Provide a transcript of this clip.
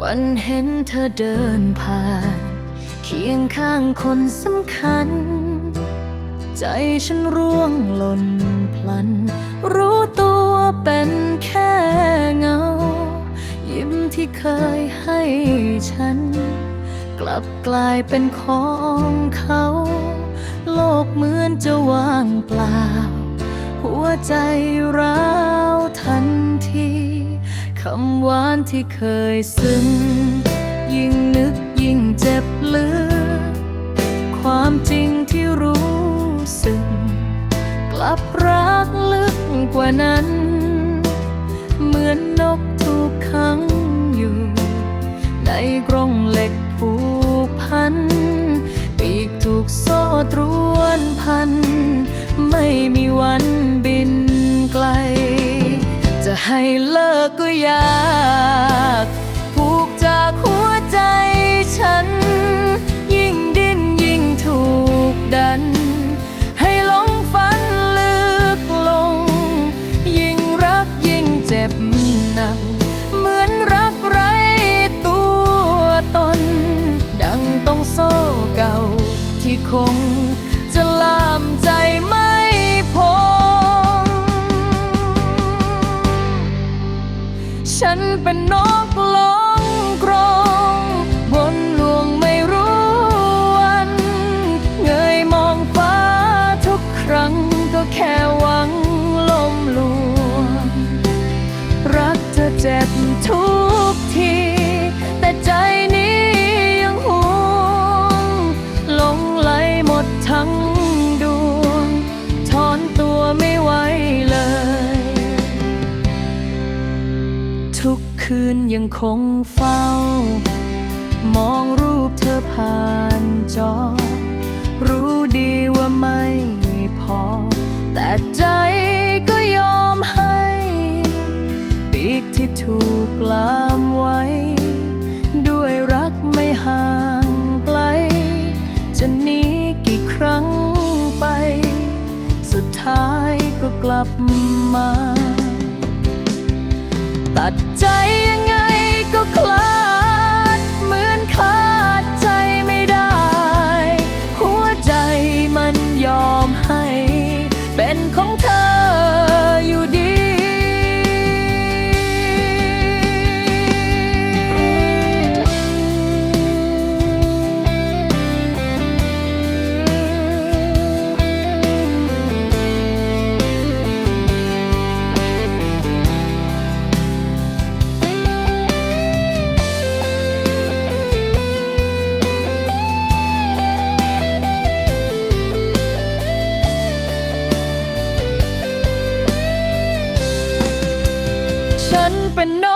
วันเห็นเธอเดินผ่าน เคียงข้างคนสำคัญ ใจฉันร่วงหล่นพลัน รู้ตัวเป็นแค่เงา ยิ้มที่เคยให้ฉัน กลับกลายเป็นของเขา โลกเหมือนจะว่างเปล่า หัวใจร้าวทันที คำหวานที่เคยซึ้ง ยิ่งนึกยิ่งเจ็บลึกความจริงที่รู้สึก กลับรักลึกกว่านั้น เหมือนนกถูกขังอยู่ ในกรงเหล็กผูกพัน ปีกถูกโซ่ตรวนพัน ไม่มีวันบินไกล ให้เลิกก็ยากผูกจากหัวใจฉัน ยิ่งดิ้นยิ่งถูกดัน ให้หลงฝันลึกลง ยิ่งรักยิ่งเจ็บหนัก เหมือนรักไร้ตัวตน ดังต้องโซ่เก่าที่คงจะลามใจ ฉันเป็นนกลก คืนยังคงเฝ้า มองรูปเธอผ่านจอ รู้ดีว่าไม่พอ แต่ใจก็ยอมให้ปีกที่ถูกลามไว้ ด้วยรักไม่ห่างไกล จะหนีกี่ครั้งไป สุดท้ายก็กลับมา ตัดใจยังไงก็คลา ฉันเป็นน